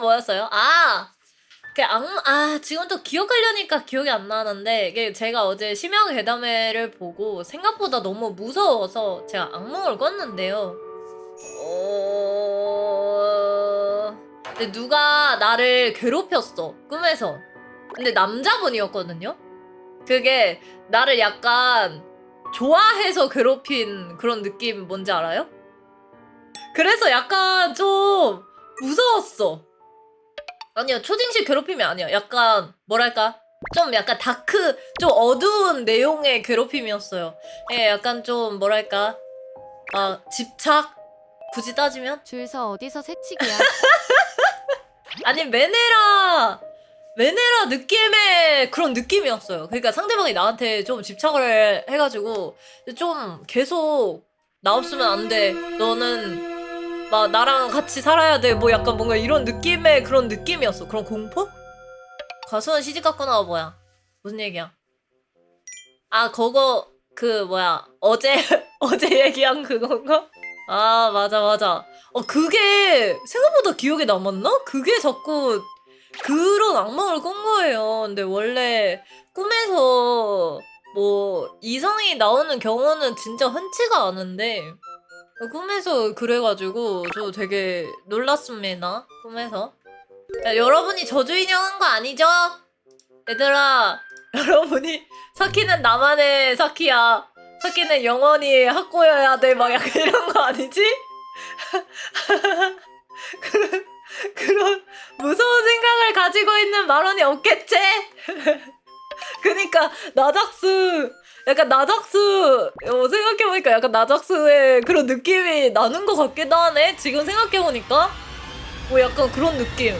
뭐였어요? 아! 그 악, 아, 지금 또 기억하려니까 기억이 안 나는데, 이게 제가 어제 심야 괴담회를 보고 생각보다 너무 무서워서 제가 악몽을 꿨는데요. 어... 근데 누가 나를 괴롭혔어, 꿈에서. 근데 남자분이었거든요? 그게 나를 약간 좋아해서 괴롭힌 그런 느낌 뭔지 알아요? 그래서 약간 좀 무서웠어. 아니요, 초딩식 괴롭힘이 아니야. 약간, 뭐랄까. 좀 약간 다크, 좀 어두운 내용의 괴롭힘이었어요. 예, 약간 좀, 뭐랄까. 아, 집착? 굳이 따지면? 줄서 어디서 새치기야? 아니, 메네라, 메네라 느낌의 그런 느낌이었어요. 그러니까 상대방이 나한테 좀 집착을 해가지고, 좀 계속, 나 없으면 안 돼. 너는, 막, 나랑 같이 살아야 돼. 뭐 약간 뭔가 이런 느낌의 그런 느낌이었어. 그런 공포? 가수는 시집 갔구나, 뭐야. 무슨 얘기야? 아, 그거, 그, 뭐야. 어제, 어제 얘기한 그건가? 아, 맞아, 맞아. 어, 그게 생각보다 기억에 남았나? 그게 자꾸 그런 악몽을 꾼 거예요. 근데 원래 꿈에서 뭐 이성이 나오는 경우는 진짜 흔치가 않은데 꿈에서 그래가지고 저 되게 놀랐습니다. 꿈에서. 야, 여러분이 저주 인형 한 거 아니죠? 얘들아, 여러분이 사키는 나만의 사키야. 사키는 영원히 학고여야 돼. 막 약간 이런 거 아니지? 그런, 그런 무서운 생각을 가지고 있는 말원이 없겠지? 그니까, 나작스, 약간 나작스, 어, 생각해보니까 약간 나작스의 그런 느낌이 나는 것 같기도 하네? 지금 생각해보니까? 뭐 약간 그런 느낌.